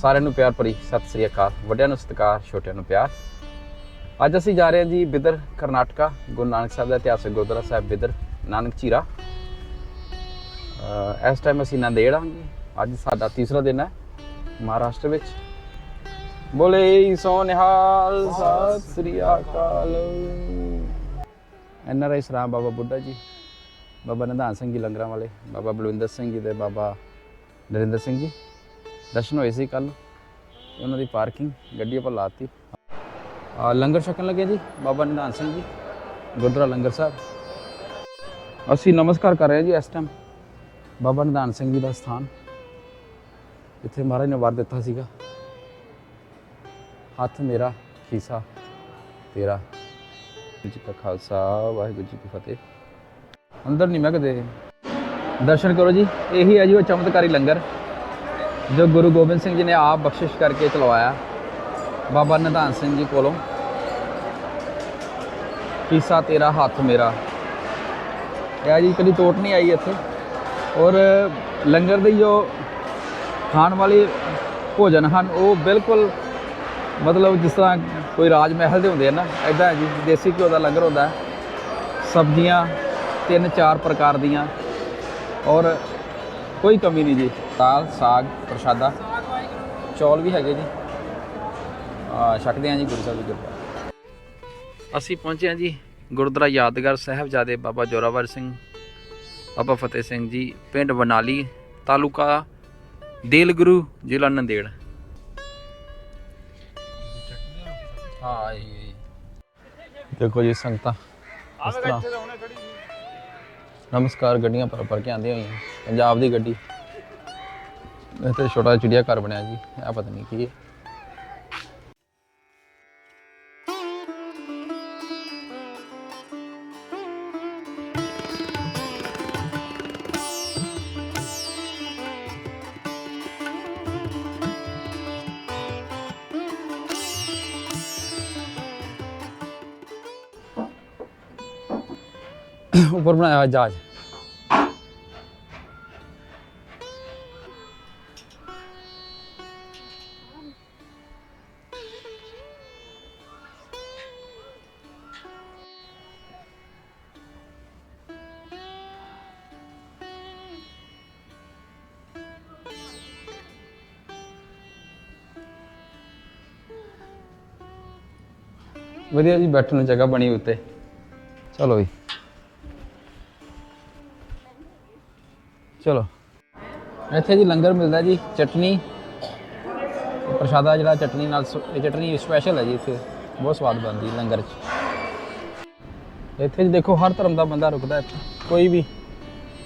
ਸਾਰਿਆਂ ਨੂੰ ਪਿਆਰ ਭਰੀ ਸਤਿ ਸ੍ਰੀ ਅਕਾਲ, ਵੱਡਿਆਂ ਨੂੰ ਸਤਿਕਾਰ, ਛੋਟਿਆਂ ਨੂੰ ਪਿਆਰ। ਅੱਜ ਅਸੀਂ ਜਾ ਰਹੇ ਹਾਂ ਜੀ ਬਿਦਰ ਕਰਨਾਟਕਾ, ਗੁਰੂ ਨਾਨਕ ਸਾਹਿਬ ਦਾ ਇਤਿਹਾਸਕ ਗੁਰਦੁਆਰਾ ਸਾਹਿਬ ਬਿਦਰ, ਨਾਨਕ ਚੀਰਾ। ਇਸ ਟਾਈਮ ਅਸੀਂ ਨੰਦੇੜ ਹਾਂ ਅੱਜ ਸਾਡਾ ਤੀਸਰਾ ਦਿਨ ਹੈ ਮਹਾਰਾਸ਼ਟਰ ਵਿੱਚ। ਬੋਲੇ ਸੋਨਿਹਾਲ ਸਤਿ ਸ੍ਰੀ ਅਕਾਲ। ਐਨ ਆਰ ਆਈ ਸਰਾਮ ਬਾਬਾ ਬੁੱਢਾ ਜੀ, ਬਾਬਾ ਨਿਧਾਨ ਸਿੰਘ ਜੀ ਲੰਗਰਾਂ ਵਾਲੇ, ਬਾਬਾ ਬਲਵਿੰਦਰ ਸਿੰਘ ਜੀ ਤੇ ਬਾਬਾ ਨਰਿੰਦਰ ਸਿੰਘ ਜੀ। ਦਰਸ਼ਨ ਹੋਏ ਸੀ ਕੱਲ ਉਹਨਾਂ ਦੀ ਪਾਰਕਿੰਗ ਗੱਡੀ ਆਪਾਂ ਲਾਤੀ। ਆ ਲੰਗਰ ਛਕਣ ਲੱਗੇ ਜੀ, ਬਾਬਾ ਨਿਧਾਨ ਸਿੰਘ ਜੀ, ਗੁਰਦੁਆਰਾ ਲੰਗਰ ਸਾਹਿਬ। ਅਸੀਂ ਨਮਸਕਾਰ ਕਰ ਰਹੇ ਹਾਂ ਜੀ ਇਸ ਟਾਈਮ ਬਾਬਾ ਨਿਧਾਨ ਸਿੰਘ ਜੀ ਦਾ ਸਥਾਨ। ਜਿੱਥੇ ਮਹਾਰਾਜ ਨੇ ਵਾਰ ਦਿੱਤਾ ਸੀਗਾ। ਹੱਥ ਮੇਰਾ, ਖੀਸਾ, ਤੇਰਾ। ਜੀ ਕਾ ਖਾਲਸਾ, ਵਾਹਿਗੁਰੂ ਜੀ ਕੀ ਫਤਿਹ। ਅੰਦਰ ਨਹੀਂ ਮੈਂ ਕਦੇ। ਦਰਸ਼ਨ ਕਰੋ ਜੀ, ਇਹੀ ਹੈ ਜੀ ਉਹ ਚਮਤਕਾਰੀ ਲੰਗਰ। ਜੋ ਗੁਰੂ ਗੋਬਿੰਦ ਸਿੰਘ ਜੀ ਨੇ ਆਪ ਬਖਸ਼ਿਸ਼ ਕਰਕੇ ਚਲਵਾਇਆ, ਬਾਬਾ ਨਿਧਾਨ ਸਿੰਘ ਜੀ ਕੋਲੋਂ। ਕੀਸਾ ਤੇਰਾ ਹੱਥ ਮੇਰਾ। ਇਹ ਜੀ ਕਦੀ ਤੋਟ ਨਹੀਂ ਆਈ ਇੱਥੇ। ਔਰ ਲੰਗਰ ਦੇ ਜੋ ਖਾਣ ਵਾਲੇ ਭੋਜਨ ਹਨ, ਉਹ ਬਿਲਕੁਲ ਮਤਲਬ ਜਿਸ ਤਰ੍ਹਾਂ ਕੋਈ ਰਾਜ ਮਹਿਲ ਦੇ ਹੁੰਦੇ ਆ ਨਾ ਐਦਾਂ ਜੀ, ਦੇਸੀ ਘਿਓ ਦਾ ਲੰਗਰ ਹੁੰਦਾ। ਸਬਜ਼ੀਆਂ ਤਿੰਨ ਚਾਰ ਪ੍ਰਕਾਰ ਦੀਆਂ। ਔਰ ਕੋਈ ਕਮੀ ਨਹੀਂ ਜੀ। ਦਾਲ ਸਾਗ ਪ੍ਰਸ਼ਾਦਾ ਚੌਲ ਵੀ ਹੈਗੇ ਜੀ। ਆ ਛਕਦੇ ਹਾਂ ਜੀ ਗੁਰੂ ਸਾਹਿਬ ਦੀ ਕਿਰਪਾ। ਅਸੀਂ ਪਹੁੰਚੇ ਹਾਂ ਜੀ ਗੁਰਦੁਆਰਾ ਯਾਦਗਾਰ ਸਾਹਿਬਜ਼ਾਦੇ ਬਾਬਾ ਜੋਰਾਵਰ ਸਿੰਘ ਬਾਬਾ ਫਤਿਹ ਸਿੰਘ ਜੀ ਪਿੰਡ ਬਨਾਲੀ ਤਾਲੁਕਾ ਦੇਲਗੁਰੂ ਜ਼ਿਲ੍ਹਾ ਨੰਦੇੜ। ਹਾਂ ਇਹ ਦੇਖੋ ਜੀ ਸੰਗਤਾਂ ਇਸ ਤਰ੍ਹਾਂ ਨਮਸਕਾਰ ਗੱਡੀਆਂ ਪਰ ਪਰ ਕੇ ਆਉਂਦੀਆਂ ਹੋਈਆਂ। ਪੰਜਾਬ ਦੀ ਗੱਡੀ। ਇੱਥੇ ਛੋਟਾ ਚਿੜੀਆ ਘਰ ਬਣਿਆ ਜੀ ਆ ਪਤਾ ਨਹੀਂ ਕੀ ਹੈ ऊपर बनाया हुआ है जहाज ਵਧੀਆ ਜੀ, ਬੈਠਣ ਨੂੰ ਜਗ੍ਹਾ ਬਣੀ ਉੱਤੇ। ਚਲੋ ਜੀ। ਚਲੋ। ਇੱਥੇ ਜੀ ਲੰਗਰ ਮਿਲਦਾ ਜੀ, ਚਟਨੀ। ਪ੍ਰਸ਼ਾਦਾ ਜਿਹੜਾ ਚਟਨੀ ਨਾਲ ਸ- ਇਹ ਚਟਨੀ ਸਪੈਸ਼ਲ ਹੈ ਜੀ ਇੱਥੇ। ਬਹੁਤ ਸਵਾਦ ਬਣਦੀ ਲੰਗਰ 'ਚ। ਇੱਥੇ ਜੀ ਦੇਖੋ, ਹਰ ਧਰਮ ਦਾ ਬੰਦਾ ਰੁਕਦਾ ਇੱਥੇ। ਕੋਈ ਵੀ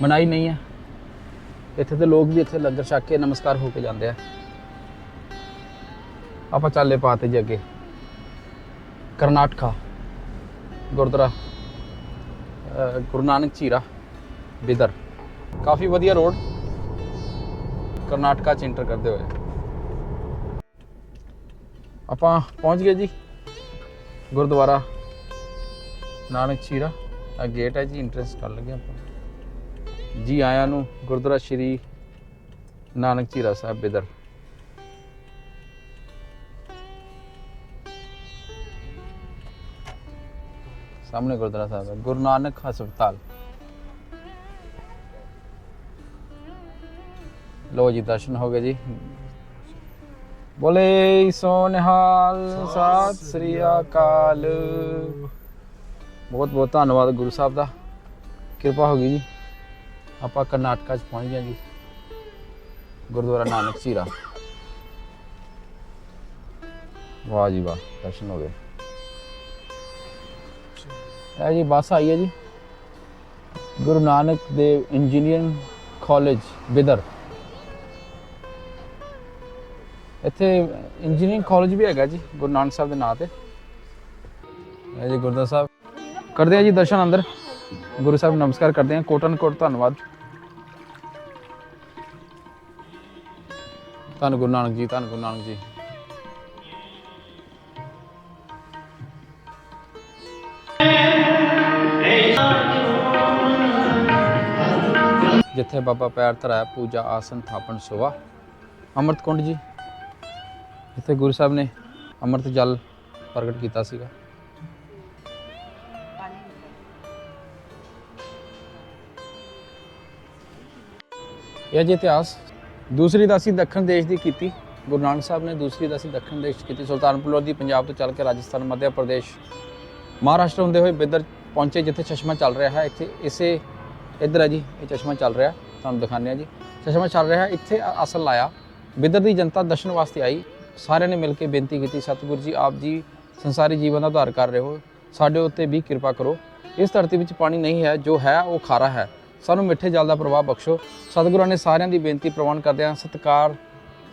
ਮਨਾਈ ਨਹੀਂ ਹੈ। ਇੱਥੇ ਦੇ ਲੋਕ ਵੀ ਇੱਥੇ ਲੰਗਰ ਛਕ ਕੇ ਨਮਸਕਾਰ ਹੋ ਕੇ ਜਾਂਦੇ ਆ। ਆਪਾਂ ਚੱਲੇ ਪਾਤੇ ਜੀ ਅੱਗੇ। ਕਰਨਾਟਕਾ ਗੁਰਦੁਆਰਾ ਗੁਰੂ ਨਾਨਕ ਚੀਰਾ ਬਿਦਰ ਕਾਫੀ ਵਧੀਆ ਰੋਡ ਕਰਨਾਟਕਾ ਚ ਇੰਟਰ ਕਰਦੇ ਹੋਏ ਆਪਾਂ ਪਹੁੰਚ ਗਏ ਜੀ ਗੁਰਦੁਆਰਾ ਨਾਨਕ ਚੀਰਾ ਆ ਗੇਟ ਹੈ ਜੀ ਇੰਟਰੈਂਸ ਕਰ ਲਗੇ ਆਪਾਂ ਜੀ ਆਇਆਂ ਨੂੰ ਗੁਰਦੁਆਰਾ ਸ਼੍ਰੀ ਨਾਨਕ ਚੀਰਾ ਸਾਹਿਬ ਬਿਦਰ ਸਾਹਮਣੇ ਗੁਰਦੁਆਰਾ ਸਾਹਿਬ ਹੈ ਗੁਰੂ ਨਾਨਕ ਹਸਪਤਾਲ। ਲੋ ਜੀ ਦਰਸ਼ਨ ਹੋ ਗਏ ਜੀ। ਬੋਲੇ ਸੋ ਨਿਹਾਲ ਸਤਿ ਸ੍ਰੀ ਅਕਾਲ। ਬਹੁਤ ਬਹੁਤ ਧੰਨਵਾਦ ਗੁਰੂ ਸਾਹਿਬ ਦਾ। ਕਿਰਪਾ ਹੋ ਗਈ ਜੀ। ਆਪਾਂ ਕਰਨਾਟਕਾ ਚ ਪਹੁੰਚ ਗਏ ਜੀ। ਗੁਰਦੁਆਰਾ ਨਾਨਕ ਚੀਰਾ। ਵਾਹ ਜੀ ਵਾਹ ਦਰਸ਼ਨ ਹੋ ਗਏ। ਇਹ ਜੀ, ਬੱਸ ਆਈ ਹੈ ਜੀ। Guru Nanak Dev engineering college, Bidar. ਇੱਥੇ ਇੰਜੀਨੀਅਰਿੰਗ ਕਾਲਜ ਵੀ ਹੈਗਾ ਜੀ, ਗੁਰੂ ਨਾਨਕ ਸਾਹਿਬ ਦੇ ਨਾਂ ਤੇ। ਇਹ ਜੀ ਗੁਰਦੁਆਰਾ ਸਾਹਿਬ। ਕਰਦੇ ਆ ਜੀ ਦਰਸ਼ਨ ਅੰਦਰ। ਗੁਰੂ ਸਾਹਿਬ, ਨਮਸਕਾਰ ਕਰਦੇ ਆ ਕੋਟਨ ਕੋਟ ਧੰਨਵਾਦ। ਧੰਨ ਗੁਰੂ ਨਾਨਕ ਜੀ, ਧੰਨ ਗੁਰੂ ਨਾਨਕ ਜੀ। ਜਿੱਥੇ ਬਾਬਾ ਪੈਰ ਧਰਾਇਆ, ਪੂਜਾ, ਆਸਨ, ਥਾਪਣ ਸੋਵਾ ਅੰਮ੍ਰਿਤ ਕੁੰਡ ਜੀ, ਜਿੱਥੇ ਗੁਰੂ ਸਾਹਿਬ ਨੇ ਅੰਮ੍ਰਿਤ ਜਲ ਪ੍ਰਗਟ ਕੀਤਾ ਸੀਗਾ। ਇਹ ਜੀ ਇਤਿਹਾਸ ਦੂਸਰੀ ਦਾਸੀ ਦੱਖਣ ਦੇਸ਼ ਦੀ ਕੀਤੀ। ਗੁਰੂ ਨਾਨਕ ਸਾਹਿਬ ਨੇ ਦੂਸਰੀ ਦਾਸੀ ਦੱਖਣ ਦੇਸ਼ ਕੀਤੀ। ਸੁਲਤਾਨਪੁਰ ਲੋਧੀ, ਪੰਜਾਬ ਤੋਂ ਚੱਲ ਕੇ ਰਾਜਸਥਾਨ, ਮੱਧ ਪ੍ਰਦੇਸ਼, ਮਹਾਰਾਸ਼ਟਰ ਹੁੰਦੇ ਹੋਏ ਬਿੱਦਰ ਪਹੁੰਚੇ ਜਿੱਥੇ ਚਸ਼ਮਾ ਚੱਲ ਰਿਹਾ ਹੈ। ਇੱਥੇ ਇਸੇ ਇੱਧਰ ਹੈ ਜੀ, ਇਹ ਚਸ਼ਮਾ ਚੱਲ ਰਿਹਾ, ਤੁਹਾਨੂੰ ਦਿਖਾਉਂਦੇ ਆ ਜੀ। ਚਸ਼ਮਾ ਚੱਲ ਰਿਹਾ, ਇੱਥੇ ਅਸਲ ਲਾਇਆ। ਬਿੱਦਰ ਦੀ ਜਨਤਾ ਦਰਸ਼ਨ ਵਾਸਤੇ ਆਈ। ਸਾਰਿਆਂ ਨੇ ਮਿਲ ਕੇ ਬੇਨਤੀ ਕੀਤੀ, ਸਤਿਗੁਰੂ ਜੀ, ਆਪ ਜੀ ਸੰਸਾਰੀ ਜੀਵਨ ਦਾ ਉਧਾਰ ਕਰ ਰਹੇ ਹੋ। ਸਾਡੇ ਉੱਤੇ ਵੀ ਕਿਰਪਾ ਕਰੋ। ਇਸ ਧਰਤੀ ਵਿੱਚ ਪਾਣੀ ਨਹੀਂ ਹੈ, ਜੋ ਹੈ, ਉਹ ਖਾਰਾ ਹੈ। ਸਾਨੂੰ ਮਿੱਠੇ ਜਲ ਦਾ ਪ੍ਰਵਾਹ ਬਖਸ਼ੋ। ਸਤਿਗੁਰਾਂ ਨੇ ਸਾਰਿਆਂ ਦੀ ਬੇਨਤੀ ਪ੍ਰਵਾਨ ਕਰਦਿਆਂ ਸਤਕਾਰ,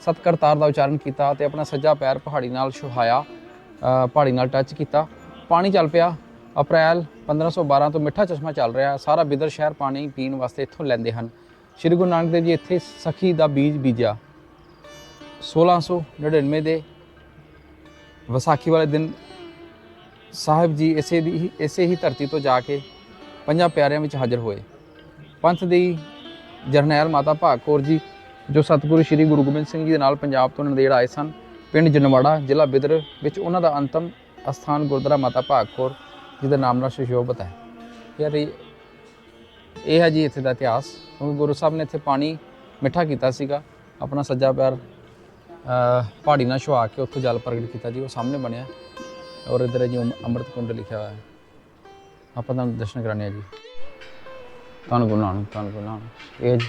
ਸਤਕਰਤਾਰ ਦਾ ਉਚਾਰਨ ਕੀਤਾ ਤੇ ਆਪਣਾ ਸੱਜਾ ਪੈਰ ਪਹਾੜੀ ਨਾਲ ਛੁਹਾਇਆ ਪਹਾੜੀ ਨਾਲ ਟੱਚ ਕੀਤਾ। ਪਾਣੀ ਚੱਲ ਪਿਆ। ਅਪ੍ਰੈਲ 1512 ਤੋਂ ਮਿੱਠਾ ਚਸ਼ਮਾ ਚੱਲ ਰਿਹਾ। ਸਾਰਾ ਬਿਦਰ ਸ਼ਹਿਰ ਪਾਣੀ ਪੀਣ ਵਾਸਤੇ ਇੱਥੋਂ ਲੈਂਦੇ ਹਨ। ਸ਼੍ਰੀ ਗੁਰੂ ਨਾਨਕ ਦੇਵ ਜੀ ਇੱਥੇ ਸਖੀ ਦਾ ਬੀਜ ਬੀਜਿਆ। 1699 ਦੇ ਵਿਸਾਖੀ ਵਾਲੇ ਦਿਨ ਸਾਹਿਬ ਜੀ ਇਸੇ ਦੀ ਇਸੇ ਹੀ ਧਰਤੀ ਤੋਂ ਜਾ ਕੇ ਪੰਜਾਂ ਪਿਆਰਿਆਂ ਵਿੱਚ ਹਾਜ਼ਰ ਹੋਏ। ਪੰਥ ਦੀ ਜਰਨੈਲ ਮਾਤਾ ਭਾਗ ਕੌਰ ਜੀ, ਜੋ ਸਤਿਗੁਰੂ ਸ੍ਰੀ ਗੁਰੂ ਗੋਬਿੰਦ ਸਿੰਘ ਜੀ ਦੇ ਨਾਲ ਪੰਜਾਬ ਤੋਂ ਨੰਦੇੜ ਆਏ ਸਨ, ਪਿੰਡ ਜਨਵਾੜਾ, ਜ਼ਿਲ੍ਹਾ ਬਿਦਰ ਵਿੱਚ ਉਹਨਾਂ ਦਾ ਅੰਤਮ ਅਸਥਾਨ ਗੁਰਦੁਆਰਾ ਮਾਤਾ ਭਾਗ ਕੌਰ ਜਿਹਦਾ ਨਾਮ ਨਾਲ ਸੁਸ਼ੋਭਿਤ ਹੈ। ਯਾਰ ਇਹ ਇਹ ਹੈ ਜੀ ਇੱਥੇ ਦਾ ਇਤਿਹਾਸ। ਕਿਉਂਕਿ ਗੁਰੂ ਸਾਹਿਬ ਨੇ ਇੱਥੇ ਪਾਣੀ ਮਿੱਠਾ ਕੀਤਾ ਸੀਗਾ। ਆਪਣਾ ਸੱਜਾ ਪੈਰ ਪਹਾੜੀ ਨਾਲ ਛੁਆ ਕੇ ਉੱਥੋਂ ਜਲ ਪ੍ਰਗਟ ਕੀਤਾ ਜੀ। ਉਹ ਸਾਹਮਣੇ ਬਣਿਆ। ਔਰ ਇਧਰ ਜੀ ਅੰਮ੍ਰਿਤ ਕੁੰਡ ਲਿਖਿਆ ਹੋਇਆ ਹੈ। ਆਪਾਂ ਤੁਹਾਨੂੰ ਦਰਸ਼ਨ ਕਰਾਣੇ ਆ ਜੀ। ਤੁਹਾਨੂੰ ਗੁਰੂ ਨਾਨਕ ਤੁਹਾਨੂੰ ਗੁਰੂ ਨਾਨਕ। ਇਹ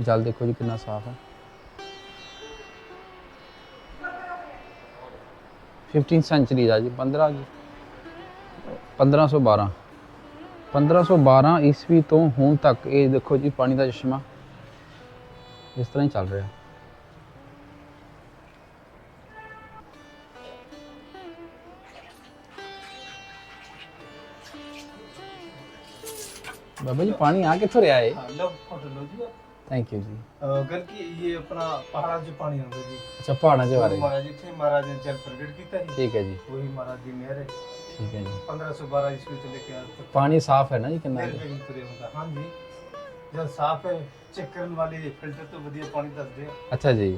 ਜਲ ਦੇਖੋ ਜੀ ਕਿੰਨਾ ਸਾਫ਼ ਹੈ। 15th ਸੈਂਚਰੀ ਦਾ ਜੀ 15 ਜੀ 1512 1512 ਈਸਵੀ ਤੋਂ ਹੁਣ ਤੱਕ ਇਹ ਦੇਖੋ ਜੀ ਪਾਣੀ ਦਾ ਚਸ਼ਮਾ ਇਸ ਤਰ੍ਹਾਂ ਹੀ ਚੱਲ ਰਿਹਾ बाबा जी पानी आ कितों रहा है हाँ, लो photo low ji thank you जी ਗੱਲ ਕੀ ਇਹ ਆਪਣਾ ਪਹਾੜਾਂ 'ਚ ਪਾਣੀ ਆਉਂਦਾ ਜੀ। अच्छा पहाड़ा के बारे में ਮਹਾਰਾਜ ਇੱਥੇ ਮਹਾਰਾਜ ਨੇ ਜਲ ਪ੍ਰਗਟ ਕੀਤਾ ਸੀ ठीक है जी ਉਹੀ ਮਹਾਰਾਜ ਦੀ ਮਿਹਰ ਹੈ। ठीक है जी 1512 ਈਸਵੀ ਤੋਂ ਲੈ ਕੇ ਅੱਜ ਤੱਕ ਪਾਣੀ ਸਾਫ਼ ਹੈ ਨਾ ਜੀ ਕਿੰਨਾ ਕੁ? ਨਿਰਵਿਘਨ ਤੁਰੇ ਹੁੰਦਾ। ਹਾਂਜੀ। ਜਦ ਸਾਫ਼ ਹੈ ਚੈੱਕ ਕਰਨ ਵਾਲੇ ਫਿਲਟਰ ਤੋਂ ਵਧੀਆ ਪਾਣੀ ਦੱਸਦੇ ਆ। ਅੱਛਾ ਜੀ।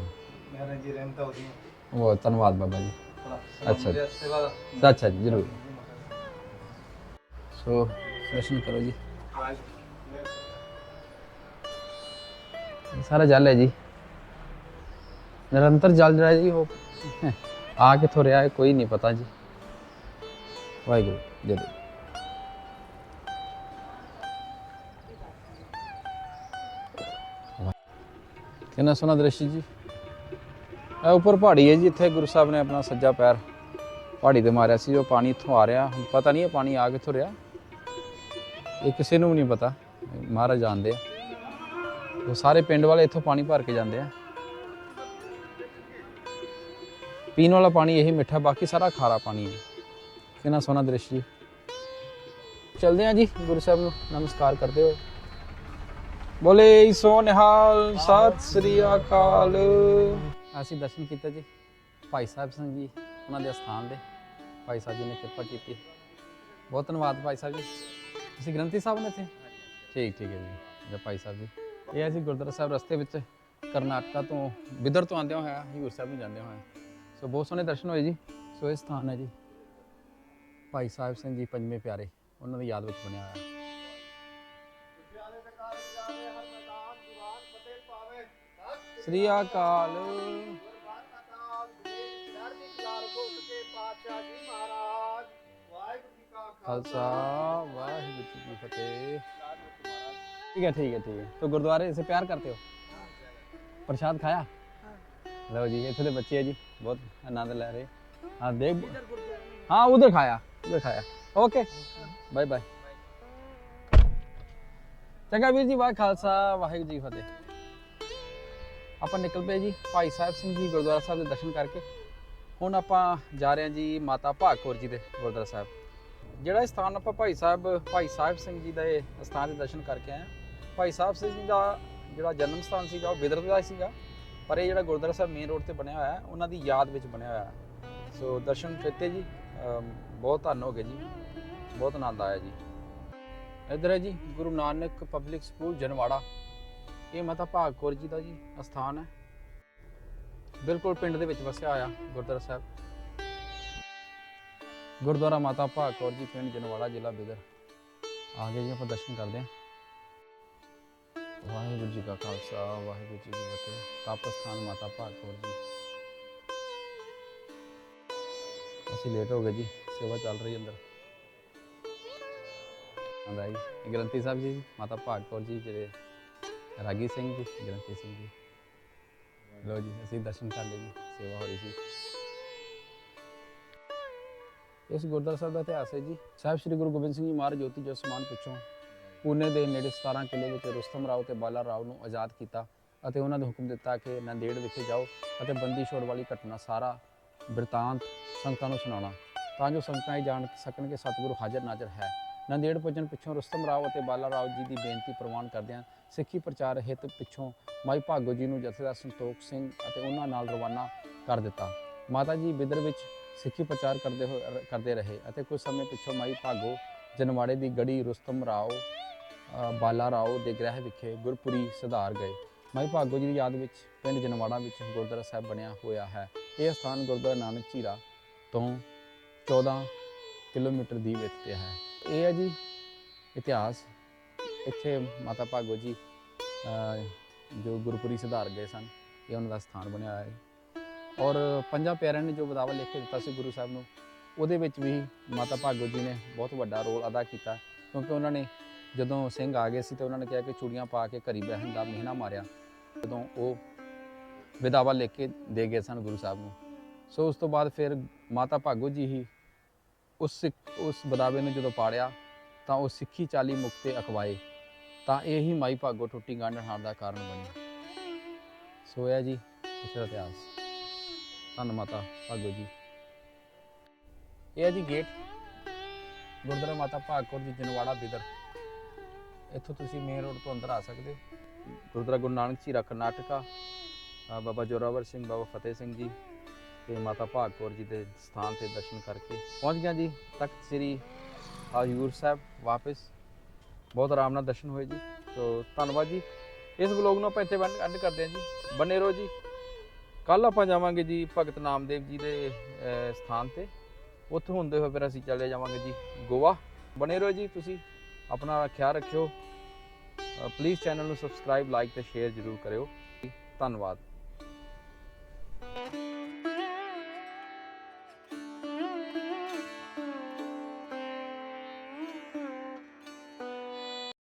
ਮਹਾਰਾਜ ਜੀ ਰਹਿਮਤਾਂ ਉਹਦੀਆਂ। ਉਹ ਧੰਨਵਾਦ ਬਾਬਾ ਜੀ। ਥੋੜ੍ਹਾ ਸਲਾਮ ਅੱਛਾ। ਮਿਲਿਆ ਸੇਵਾ। ਦਾ ਅੱਛਾ ਜੀ ਜ਼ਰੂਰ। ਸੋ ਦਰਸ਼ਨ ਕਰੋ ਜੀ। ਰਾਜ ਮਿਹਰ। ਸਾਰਾ ਜਲ ਹੈ ਜੀ। ਨਿਰੰਤਰ ਜਲ ਰਿਹਾ ਜੀ ਉਹ ਆ ਕਿੱਥੋਂ ਰਿਹਾ ਹੈ ਕੋਈ ਨਹੀਂ ਪਤਾ ਜੀ। ਵਾਹਿਗੁਰੂ ਜਦ ਕਿੰਨਾ ਸੋਹਣਾ ਦ੍ਰਿਸ਼ ਜੀ। ਇਹ ਉੱਪਰ ਪਹਾੜੀ ਹੈ ਜੀ, ਇੱਥੇ ਗੁਰੂ ਸਾਹਿਬ ਨੇ ਆਪਣਾ ਸੱਜਾ ਪੈਰ ਪਹਾੜੀ ਤੇ ਮਾਰਿਆ ਸੀ, ਉਹ ਪਾਣੀ ਇੱਥੋਂ ਆ ਰਿਹਾ। ਹੁਣ ਪਤਾ ਨਹੀਂ ਇਹ ਪਾਣੀ ਆ ਕਿੱਥੋਂ ਰਿਹਾ। ਇਹ ਕਿਸੇ ਨੂੰ ਵੀ ਨਹੀਂ ਪਤਾ। ਮਹਾਰਾਜ ਜਾਣਦੇ ਆ। ਉਹ ਸਾਰੇ ਪਿੰਡ ਵਾਲੇ ਇੱਥੋਂ ਪਾਣੀ ਭਰ ਕੇ ਜਾਂਦੇ ਆ। ਪੀਣ ਵਾਲਾ ਪਾਣੀ ਇਹੀ ਮਿੱਠਾ ਬਾਕੀ ਸਾਰਾ ਖਾਰਾ ਪਾਣੀ ਹੈ। ਕਿੰਨਾ ਸੋਹਣਾ ਦ੍ਰਿਸ਼ ਜੀ। ਚਲਦੇ ਆ ਜੀ ਗੁਰੂ ਸਾਹਿਬ ਨੂੰ ਨਮਸਕਾਰ ਕਰਦੇ ਹੋ ਬੋਲੇ ਸੋ ਨਿਹਾਲ ਸਤਿ ਸ੍ਰੀ ਅਕਾਲ। ਅਸੀਂ ਦਰਸ਼ਨ ਕੀਤੇ ਜੀ ਭਾਈ ਸਾਹਿਬ ਸਿੰਘ ਜੀ ਉਹਨਾਂ ਦੇ ਸਥਾਨ ਦੇ। ਭਾਈ ਸਾਹਿਬ ਜੀ ਨੇ ਕਿਰਪਾ ਕੀਤੀ। ਬਹੁਤ ਧੰਨਵਾਦ ਭਾਈ ਸਾਹਿਬ ਜੀ। ਤੁਸੀਂ ਗ੍ਰੰਥੀ ਸਾਹਿਬ ਨੇ ਇੱਥੇ? ਠੀਕ ਠੀਕ ਹੈ ਜੀ। ਜੈ ਭਾਈ ਸਾਹਿਬ ਜੀ। ਇਹ ਅਸੀਂ ਗੁਰਦੁਆਰਾ ਸਾਹਿਬ ਰਸਤੇ ਵਿੱਚ ਕਰਨਾਟਕਾ ਤੋਂ ਵਿਦਰ ਤੋਂ ਆਉਂਦੇ ਹੋਇਆ ਹਯੂਰ ਸਾਹਿਬ ਨੂੰ ਜਾਂਦੇ ਹੋਇਆ। ਸੋ ਬਹੁਤ ਸੋਹਣੇ ਦਰਸ਼ਨ ਹੋਏ ਜੀ। ਸੋ ਇਹ ਸਥਾਨ ਹੈ ਜੀ। ਭਾਈ ਸਾਹਿਬ ਸਿੰਘ ਜੀ ਪੰਜਵੇਂ ਪਿਆਰੇ, ਉਹਨਾਂ ਦੀ ਯਾਦ ਵਿੱਚ ਬਣਿਆ ਹੋਇਆ। ਹੈ ਸ੍ਰੀ ਅਕਾਲ। ਖਾਲਸਾ, ਵਾਹਿਗੁਰੂ ਜੀ ਫਤਿਹ। ठीक है ठीक है ठीक है तो गुरुद्वारे से प्यार करते हो प्रसाद खाया लो जी इतने ਦੇ ਬੱਚੇ ਹੈ ਜੀ ਬਹੁਤ ਆਨੰਦ ਲੈ ਰਹੇ ਹਾਂ ਦੇਖ ਹਾਂ ਉਧਰ ਖਾਇਆ ਉਧਰ ਖਾਇਆ ਓਕੇ ਬਾਏ ਬਾਏ ਚੰਗਾ ਵੀਰ ਜੀ ਵਾਹ ਖਾਲਸਾ ਵਾਹਿਗੁਰੂ ਜੀ ਕੀ ਫਤਿਹ ਆਪਾਂ ਨਿਕਲ ਪਏ ਜੀ ਭਾਈ ਸਾਹਿਬ ਸਿੰਘ ਜੀ ਗੁਰਦੁਆਰਾ ਸਾਹਿਬ ਦੇ ਦਰਸ਼ਨ ਕਰਕੇ ਹੁਣ ਆਪਾਂ ਜਾ ਰਹੇ ਹਾਂ ਜੀ ਮਾਤਾ ਭਾਗ ਕੌਰ ਜੀ ਦੇ ਗੁਰਦੁਆਰਾ ਸਾਹਿਬ ਜਿਹੜਾ ਇਹ ਸਥਾਨ ਆਪਾਂ ਭਾਈ ਸਾਹਿਬ ਭਾਈ ਸਾਹਿਬ ਸਿੰਘ ਜੀ ਦੇ ਸਥਾਨ ਦੇ ਦਰਸ਼ਨ ਕਰਕੇ ਆਏ ਹਾਂ ਭਾਈ ਸਾਹਿਬ ਸਿੰਘ ਜੀ ਦਾ ਜਿਹੜਾ ਜਨਮ ਸਥਾਨ ਸੀਗਾ, ਉਹ ਬਿਦਰ ਦਾ ਸੀਗਾ। ਪਰ ਇਹ ਜਿਹੜਾ ਗੁਰਦੁਆਰਾ ਸਾਹਿਬ ਮੇਨ ਰੋਡ ਤੇ ਬਣਿਆ ਹੋਇਆ ਹੈ, ਉਹਨਾਂ ਦੀ ਯਾਦ ਵਿੱਚ ਬਣਿਆ ਹੋਇਆ ਹੈ। ਸੋ ਦਰਸ਼ਨ ਕੀਤੇ ਜੀ ਬਹੁਤ ਧੰਨ ਹੋ ਗਏ ਜੀ। ਬਹੁਤ ਆਨੰਦ ਆਇਆ ਜੀ। ਇੱਧਰ ਹੈ ਜੀ, ਗੁਰੂ ਨਾਨਕ ਪਬਲਿਕ ਸਕੂਲ ਜਨਵਾੜਾ। ਇਹ ਮਾਤਾ ਭਾਗ ਕੌਰ ਜੀ ਦਾ ਜੀ ਅਸਥਾਨ ਹੈ। ਬਿਲਕੁਲ ਪਿੰਡ ਦੇ ਵਿੱਚ ਵਸਿਆ ਹੋਇਆ ਗੁਰਦੁਆਰਾ ਸਾਹਿਬ। ਗੁਰਦੁਆਰਾ ਮਾਤਾ ਭਾਗ ਕੌਰ ਜੀ, ਪਿੰਡ ਜਨਵਾੜਾ, ਜ਼ਿਲ੍ਹਾ ਬਿਦਰ। ਆ ਗਏ ਜੀ, ਆਪਾਂ ਦਰਸ਼ਨ ਕਰਦੇ ਹਾਂ। ਵਾਹਿਗੁਰੂ ਜੀ ਕਾ ਖਾਲਸਾ ਵਾਹਿਗੁਰੂ ਜੀ ਕੀ ਫਤਿਹ ਤਪ ਸਥਾਨ ਮਾਤਾ ਭਾਗ ਕੌਰ ਜੀ ਅਸੀਂ ਲੇਟ ਹੋ ਗਏ ਜੀ ਸੇਵਾ ਚੱਲ ਰਹੀ ਅੰਦਰ ਆਂਦਾ ਜੀ ਇਹ ਗ੍ਰੰਥੀ ਸਾਹਿਬ ਜੀ ਮਾਤਾ ਭਾਗ ਕੌਰ ਜੀ ਜਿਹੜੇ ਰਾਗੀ ਸਿੰਘ ਜੀ ਗ੍ਰੰਥੀ ਸਿੰਘ ਜੀ ਲੋ ਜੀ ਅਸੀਂ ਦਰਸ਼ਨ ਕਰ ਲਏ ਜੀ ਸੇਵਾ ਹੋ ਰਹੀ ਸੀ ਇਸ ਗੁਰਦੁਆਰਾ ਸਾਹਿਬ ਦਾ ਇਤਿਹਾਸ ਹੈ ਜੀ ਸਾਹਿਬ ਸ੍ਰੀ ਗੁਰੂ ਗੋਬਿੰਦ ਸਿੰਘ ਜੀ ਮਹਾਰਾਜ ਜੋਤੀ ਜੋ ਸਮਾਨ ਪਿੱਛੋਂ ਪੂਨੇ ਦੇ ਨੇੜੇ 17 ਕਿਲੇ ਵਿੱਚ ਰੁਸਤਮ ਰਾਓ ਤੇ ਬਾਲਾ ਰਾਓ ਨੂੰ ਆਜ਼ਾਦ ਕੀਤਾ ਅਤੇ ਉਹਨਾਂ ਨੇ ਹੁਕਮ ਦਿੱਤਾ ਕਿ ਨੰਦੇੜ ਵਿਖੇ ਜਾਓ ਅਤੇ ਬੰਦੀ ਛੋੜ ਵਾਲੀ ਘਟਨਾ ਸਾਰਾ ਬਿਰਤਾਂਤ ਸੰਗਤਾਂ ਨੂੰ ਸੁਣਾਉਣਾ। ਤਾਂ ਜੋ ਸੰਗਤਾਂ ਇਹ ਜਾਣ ਸਕਣ ਕਿ ਸਤਿਗੁਰੂ ਹਾਜ਼ਰ ਨਾਜ਼ਰ ਹੈ। ਨੰਦੇੜ ਪੁੱਜਣ ਪਿੱਛੋਂ ਰੁਸਤਮ ਰਾਓ ਅਤੇ ਬਾਲਾ ਰਾਓ ਜੀ ਦੀ ਬੇਨਤੀ ਪ੍ਰਵਾਨ ਕਰਦਿਆਂ ਸਿੱਖੀ ਪ੍ਰਚਾਰ ਹਿੱਤ ਪਿੱਛੋਂ ਮਾਈ ਭਾਗੋ ਜੀ ਨੂੰ ਜਥੇਦਾਰ ਸੰਤੋਖ ਸਿੰਘ ਅਤੇ ਉਹਨਾਂ ਨਾਲ ਰਵਾਨਾ ਕਰ ਦਿੱਤਾ। ਮਾਤਾ ਜੀ ਬਿਦਰ ਵਿੱਚ ਸਿੱਖੀ ਪ੍ਰਚਾਰ ਕਰਦੇ ਹੋਏ ਕਰਦੇ ਰਹੇ ਅਤੇ ਕੁਝ ਸਮੇਂ ਪਿੱਛੋਂ ਮਾਈ ਭਾਗੋ ਜਨਵਾੜੇ ਦੀ ਗੜੀ ਰੁਸਤਮ ਰਾਓ ਬਾਲਾ ਰਾਓ ਦੇ ਗ੍ਰਹਿ ਵਿਖੇ ਗੁਰਪੁਰੀ ਸੁਧਾਰ ਗਏ। ਮਾਈ ਭਾਗੋ ਜੀ ਦੀ ਯਾਦ ਵਿੱਚ ਪਿੰਡ ਜਨਵਾੜਾ ਵਿੱਚ ਗੁਰਦੁਆਰਾ ਸਾਹਿਬ ਬਣਿਆ ਹੋਇਆ ਹੈ। ਇਹ ਸਥਾਨ ਗੁਰਦੁਆਰਾ ਨਾਨਕ ਝੀਰਾ ਤੋਂ 14 ਕਿਲੋਮੀਟਰ ਦੀ ਵਿੱਥ ਤੇ ਹੈ। ਇਹ ਹੈ ਜੀ ਇਤਿਹਾਸ। ਇੱਥੇ ਮਾਤਾ ਭਾਗੋ ਜੀ ਜੋ ਗੁਰਪੁਰੀ ਸੁਧਾਰ ਗਏ ਸਨ, ਇਹ ਉਹਨਾਂ ਦਾ ਸਥਾਨ ਬਣਿਆ ਹੋਇਆ ਹੈ। ਔਰ ਪੰਜਾਂ ਪਿਆਰਿਆਂ ਨੇ ਜੋ ਬਦਾਵਾ ਲਿਖ ਕੇ ਦਿੱਤਾ ਸੀ ਗੁਰੂ ਸਾਹਿਬ ਨੂੰ ਉਹਦੇ ਵਿੱਚ ਵੀ ਮਾਤਾ ਭਾਗੋ ਜੀ ਨੇ ਬਹੁਤ ਵੱਡਾ ਰੋਲ ਅਦਾ ਕੀਤਾ, ਕਿਉਂਕਿ ਉਹਨਾਂ ਨੇ ਜਦੋਂ ਸਿੰਘ ਆ ਗਏ ਸੀ ਤੇ ਉਹਨਾਂ ਨੇ ਕਿਹਾ ਕਿ ਚੂੜੀਆਂ ਪਾ ਕੇ ਘਰੀ ਬਹਿਣ ਦਾ ਮਹੀਨਾ ਮਾਰਿਆ, ਜਦੋਂ ਉਹ ਵਿਦਾਵਾ ਲਿਖ ਕੇ ਦੇ ਗਏ ਸਨ ਗੁਰੂ ਸਾਹਿਬ ਨੂੰ। ਸੋ ਉਸ ਤੋਂ ਬਾਅਦ ਫਿਰ ਮਾਤਾ ਭਾਗੋ ਜੀ ਹੀ ਉਸ ਸਿੱਖ- ਉਸ ਬਦਾਵੇ ਨੂੰ ਜਦੋਂ ਪਾੜਿਆ ਤਾਂ ਉਹ ਸਿੱਖੀ ਚਾਲੀ ਮੁਕਤੇ ਅਖਵਾਏ, ਤਾਂ ਇਹ ਹੀ ਮਾਈ ਭਾਗੋ ਟੁੱਟੀ ਗੰਢ ਹਾਰ ਦਾ ਕਾਰਨ ਬਣਿਆ ਸੋਇਆ ਜੀ, ਇਸ ਇਤਿਹਾਸ। ਧੰਨ ਮਾਤਾ ਭਾਗੋ ਜੀ। ਇਹ ਹੈ ਜੀ ਗੇਟ ਗੁਰਦੁਆਰਾ ਮਾਤਾ ਭਾਗਕੌਰ ਜੀ, ਜਨਵਾੜਾ ਬਿਦਰ। ਇੱਥੋਂ ਤੁਸੀਂ ਮੇਨ ਰੋਡ ਤੋਂ ਅੰਦਰ ਆ ਸਕਦੇ ਹੋ। ਗੁਰਦੁਆਰਾ ਗੁਰੂ ਨਾਨਕ ਝੀਰਾ ਕਰਨਾਟਕਾ ਬਾਬਾ ਜੋਰਾਵਰ ਸਿੰਘ, ਬਾਬਾ ਫਤਿਹ ਸਿੰਘ ਜੀ ਤੇ ਮਾਤਾ ਭਾਗਕੌਰ ਜੀ ਦੇ ਸਥਾਨ ਤੇ ਦਰਸ਼ਨ ਕਰਕੇ ਪਹੁੰਚ ਗਿਆ ਜੀ। ਤਖਤ ਸ੍ਰੀ ਹਜੂਰ ਸਾਹਿਬ ਵਾਪਸ। ਬਹੁਤ ਆਰਾਮ ਨਾਲ ਦਰਸ਼ਨ ਹੋਏ ਜੀ। ਸੋ ਧੰਨਵਾਦ ਜੀ। ਇਸ ਵਲੋਗ ਨੂੰ ਆਪਾਂ ਇੱਥੇ ਐਂਡ ਕਰਦੇ ਹਾਂ ਜੀ। ਬਨੇ ਰਹੋ ਜੀ। ਕੱਲ ਆਪਾਂ ਜਾਵਾਂਗੇ ਜੀ ਭਗਤ ਨਾਮਦੇਵ ਜੀ ਦੇ ਸਥਾਨ ਤੇ। ਉੱਥੋਂ ਹੁੰਦੇ ਹੋਏ ਫਿਰ ਅਸੀਂ ਚਲੇ ਜਾਵਾਂਗੇ ਜੀ ਗੋਆ। ਬਣੇ ਰਹੋ ਜੀ ਤੁਸੀਂ, ਆਪਣਾ ਖਿਆਲ ਰੱਖਿਓ। ਪਲੀਜ਼ ਚੈਨਲ ਨੂੰ ਸਬਸਕ੍ਰਾਈਬ ਲਾਈਕ ਤੇ ਸ਼ੇਅਰ ਜ਼ਰੂਰ ਕਰਿਓ। ਧੰਨਵਾਦ।